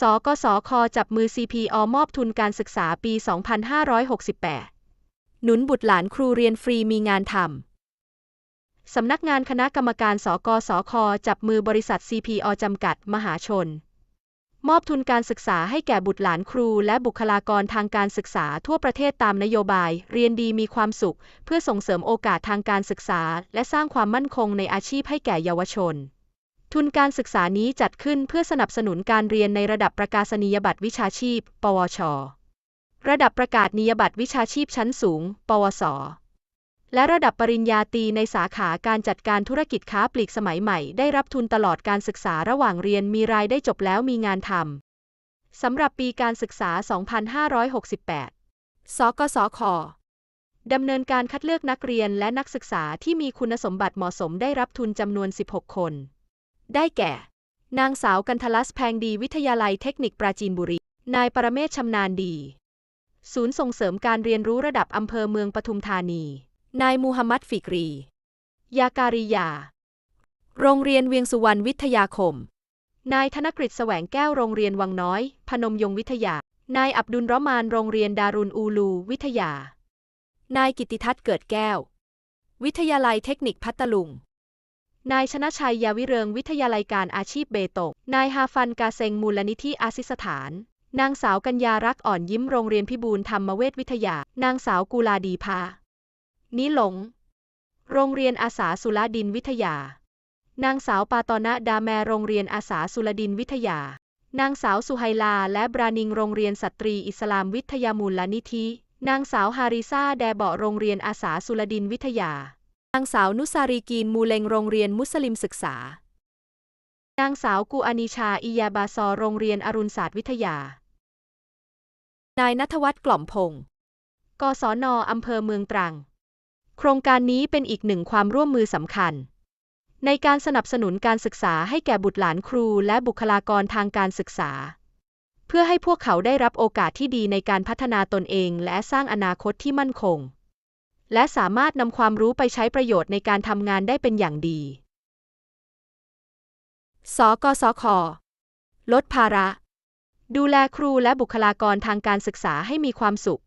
สกสคจับมือ CPO มอบทุนการศึกษาปี 2568 หนุนบุตรหลานครูเรียนฟรีมีงานทำ สำนักงานคณะกรรมการ สกสคจับมือบริษัท CPO จำกัด มหาชน มอบทุนการศึกษาให้แก่บุตรหลานครูและบุคลากรทางการศึกษาทั่วประเทศตามนโยบาย เรียนดีมีความสุข เพื่อส่งเสริมโอกาสทางการศึกษา และสร้างความมั่นคงในอาชีพให้แก่เยาวชน ทุนการศึกษานี้จัดขึ้นเพื่อสนับสนุนการเรียนในระดับประกาศนียบัตรวิชาชีพ ปวช ระดับประกาศนียบัตรวิชาชีพชั้นสูง ปวส และระดับปริญญาตรีในสาขาการจัดการธุรกิจค้าปลีกสมัยใหม่ ได้รับทุนตลอดการศึกษาระหว่างเรียนมีรายได้จบแล้วมีงานทำสำหรับปีการศึกษา 2568 สกสคดำเนินการคัดเลือกนักเรียนและนักศึกษาที่มีคุณสมบัติเหมาะสมได้รับทุนจำนวน 16 คน ได้แก่ นางสาวกันทลัสแพงดีวิทยาลัยเทคนิคปราจีนบุรี นายปรเมศชำนาญดี ศูนย์ส่งเสริมการเรียนรู้ระดับอำเภอเมืองปทุมธานี นายมูฮัมหมัดฟิกรี ยาการิยา โรงเรียนเวียงสุวรรณวิทยาคม นายธนกฤษแสวงแก้วโรงเรียนวังน้อย พนมยงวิทยา นายอับดุลรอมานโรงเรียนดารุนอูลูวิทยา นายกิติทัศน์เกิดแก้ว วิทยาลัยเทคนิคพัทลุง นายชนะชัยยาวิเริงวิทยาลัยการอาชีพเบตง นายฮาฟันกาเซงมูลนิธิอาซิสถาน นางสาวกัญญารักอ่อนยิ้มโรงเรียนพิบูลธรรมเวชวิทยา นางสาวกุลาดีพา นิหลง โรงเรียนอาสาสุรดินวิทยา นางสาวปาตอนะดาแมโรงเรียนอาสาสุรดินวิทยา นางสาวสุไฮลา และบรานิงโรงเรียนสตรีอิสลามวิทยามูลนิธิ นางสาวฮาริซาแดเบาะโรงเรียนอาสาสุรดินวิทยา นางสาวนุสารีกีนมูเลงโรงเรียนมุสลิมศึกษา นางสาวกูอานิชาอิยาบาซอโรงเรียนอรุณศาสตร์วิทยา นายนัทวัฒน์กล่อมพงศ์กศนอำเภอเมืองตรัง โครงการนี้เป็นอีกหนึ่งความร่วมมือสำคัญ ในการสนับสนุนการศึกษาให้แก่บุตรหลานครูและบุคลากรทางการศึกษา เพื่อให้พวกเขาได้รับโอกาสที่ดีในการพัฒนาตนเองและสร้างอนาคตที่มั่นคง และสามารถนำความรู้ไปใช้ประโยชน์ในการทำงานได้เป็นอย่างดี สกสค ลดภาระ ดูแลครูและบุคลากรทางการศึกษาให้มีความสุข